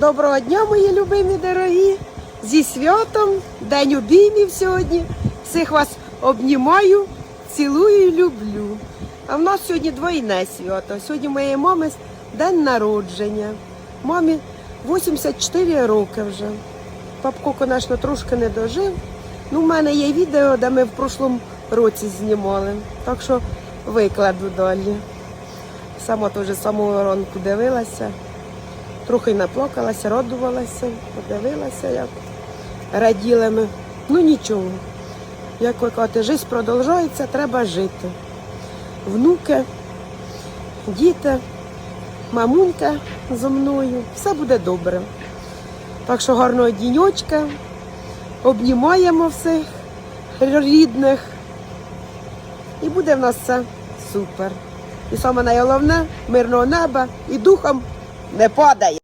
Доброго дня, мої любимі дорогі! Зі святом, День обіймів сьогодні. Всіх вас обнімаю, цілую і люблю. А в нас сьогодні двойне свято. Сьогодні моєї мами день народження. Мамі 84 роки вже. Папко, звісно, трошки не дожив. Ну, в мене є відео, де ми в прошлому році знімали. Так що викладу далі. Сама теж самого ранку дивилася. Трохи наплакалася, радувалася, подивилася, як раділи ми. Ну нічого. Як ви кажете, життя продовжується, треба жити. Внуки, діти, мамунька зо мною, все буде добре. Так що гарного діньочка, обнімаємо всіх рідних. І буде в нас все супер. І саме найголовне мирного неба і духом не падає.